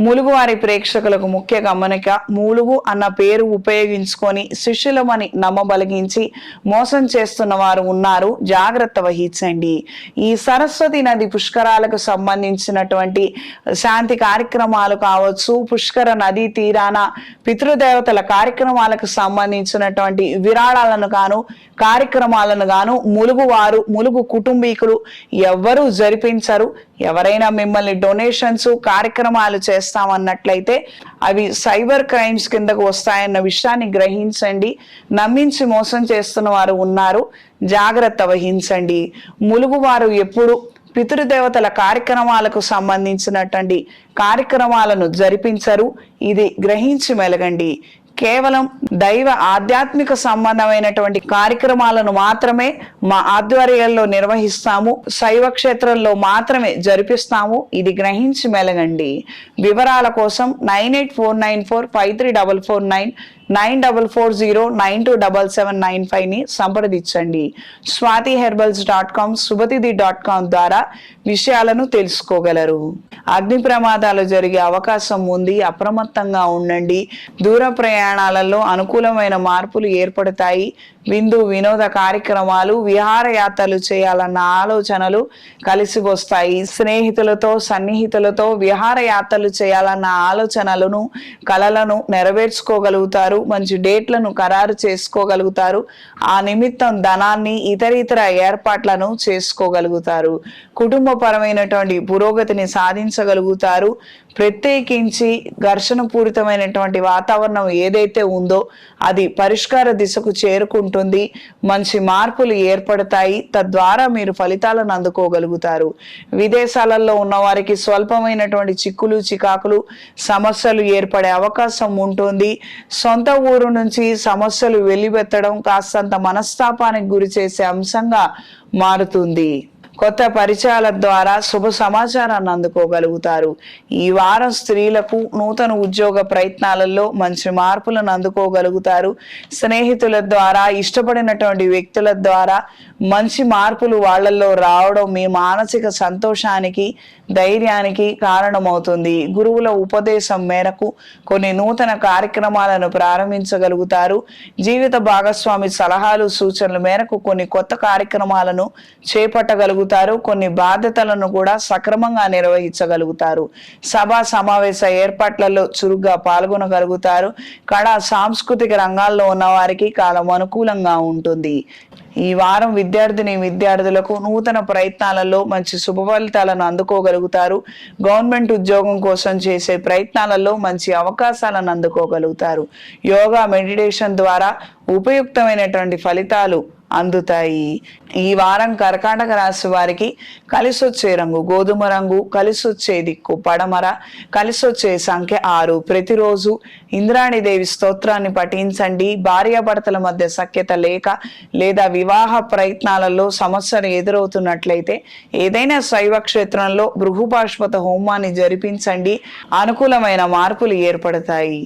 ములుగువారి ప్రేక్షకులకు ముఖ్య గమనిక మూలుగు అన్న పేరు ఉపయోగించుకొని శిష్యులమని నమ్మబలిగించి మోసం చేస్తున్న వారు ఉన్నారు. జాగ్రత్త వహించండి. ఈ సరస్వతి నది పుష్కరాలకు సంబంధించినటువంటి శాంతి కార్యక్రమాలు కావచ్చు పుష్కర నదీ తీరాన పితృదేవతల కార్యక్రమాలకు సంబంధించినటువంటి విరాళాలను గాను కార్యక్రమాలను గాను ములుగు వారు ములుగు కుటుంబీకులు ఎవ్వరూ జరిపించరు. ఎవరైనా మిమ్మల్ని డొనేషన్స్ కార్యక్రమాలు చేస్తామన్నట్లయితే అవి సైబర్ క్రైమ్స్ కిందకు వస్తాయన్న విషయాన్ని గ్రహించండి. నమ్మించి మోసం చేస్తున్న వారు ఉన్నారు. జాగ్రత్త వహించండి. ములుగువారు ఎప్పుడు పితృదేవతల కార్యక్రమాలకు సంబంధించినటువంటి కార్యక్రమాలను జరిపించరు. ఇది గ్రహించి మెలగండి. కేవలం దైవ ఆధ్యాత్మిక సంబంధమైనటువంటి కార్యక్రమాలను మాత్రమే మా ఆధ్వర్యంలో నిర్వహిస్తాము. శైవ క్షేత్రంలో మాత్రమే జరిపిస్తాము. ఇది గ్రహించి మెలగండి. వివరాల కోసం nine eight four nine four five three double four nine nine double four zero nine two double seven nine ఫైవ్ని సంప్రదించండి. స్వాతి హెర్బల్స్ డాట్ కామ్ సుభతిది డాట్ కామ్ ద్వారా విషయాలను తెలుసుకోగలరు. అగ్ని ప్రమాదాలు జరిగే అవకాశం ఉంది అప్రమత్తంగా ఉండండి. దూర ప్రయాణాలలో అనుకూలమైన మార్పులు ఏర్పడతాయి. విందు వినోద కార్యక్రమాలు విహారయాత్రలు చేయాలన్న ఆలోచనలు కలిసి వస్తాయి. స్నేహితులతో సన్నిహితులతో విహారయాత్రలు చేయాలన్న ఆలోచనలను కలలను నెరవేర్చుకోగలుగుతారు. మంచి డేట్లను ఖరారు చేసుకోగలుగుతారు. ఆ నిమిత్తం ధనాన్ని ఇతర ఇతర ఏర్పాట్లను చేసుకోగలుగుతారు. కుటుంబపరమైనటువంటి పురోగతిని సాధించగలుగుతారు. ప్రత్యేకించి ఘర్షణ పూరితమైనటువంటి వాతావరణం ఏదైతే ఉందో అది పరిష్కార దిశకు చేరుకుంటుంది. మంచి మార్పులు ఏర్పడతాయి. తద్వారా మీరు ఫలితాలను అందుకోగలుగుతారు. విదేశాలలో ఉన్న వారికి స్వల్పమైనటువంటి చిక్కులు చికాకులు సమస్యలు ఏర్పడే అవకాశం ఉంటుంది. సొంత ఊరు నుంచి సమస్యలు వెలివెత్తడం కాస్తంత మనస్తాపానికి గురి చేసే అంశంగా మారుతుంది. కొత్త పరిచయాల ద్వారా శుభ సమాచారాన్ని అందుకోగలుగుతారు. ఈ వారం స్త్రీలకు నూతన ఉద్యోగ ప్రయత్నాలలో మంచి మార్పులను అందుకోగలుగుతారు. స్నేహితుల ద్వారా ఇష్టపడినటువంటి వ్యక్తుల ద్వారా మంచి మార్పులు వాళ్ళల్లో రావడం మీ మానసిక సంతోషానికి ధైర్యానికి కారణమవుతుంది. గురువుల ఉపదేశం మేరకు కొన్ని నూతన కార్యక్రమాలను ప్రారంభించగలుగుతారు. జీవిత భాగస్వామి సలహాలు సూచనల మేరకు కొన్ని కొత్త కార్యక్రమాలను చేపట్టగలుగుతారు. కొన్ని బాధ్యతలను కూడా సక్రమంగా నిర్వహించగలుగుతారు. సభా సమావేశ ఏర్పాట్లలో చురుగ్గా పాల్గొనగలుగుతారు. కళా సాంస్కృతిక రంగాల్లో ఉన్న వారికి కాలం అనుకూలంగా ఉంటుంది. ఈ వారం విద్యార్థిని విద్యార్థులకు నూతన ప్రయత్నాలలో మంచి శుభ ఫలితాలను అందుకోగలుగుతారు. గవర్నమెంట్ ఉద్యోగం కోసం చేసే ప్రయత్నాలలో మంచి అవకాశాలను అందుకోగలుగుతారు. యోగా మెడిటేషన్ ద్వారా ఉపయుక్తమైనటువంటి ఫలితాలు అందుతాయి. ఈ వారం కర్కాటక రాశి వారికి కలిసొచ్చే రంగు గోధుమ రంగు కలిసొచ్చే దిక్కు పడమర కలిసొచ్చే సంఖ్య ఆరు. ప్రతిరోజు ఇంద్రాణిదేవి స్తోత్రాన్ని పఠించండి. భార్యాభర్తల మధ్య సఖ్యత లేక లేదా వివాహ ప్రయత్నాలలో సమస్యలు ఎదురవుతున్నట్లయితే ఏదైనా శైవ క్షేత్రంలో బృహుపాశ్వత హోమాన్ని జరిపించండి. అనుకూలమైన మార్పులు ఏర్పడతాయి.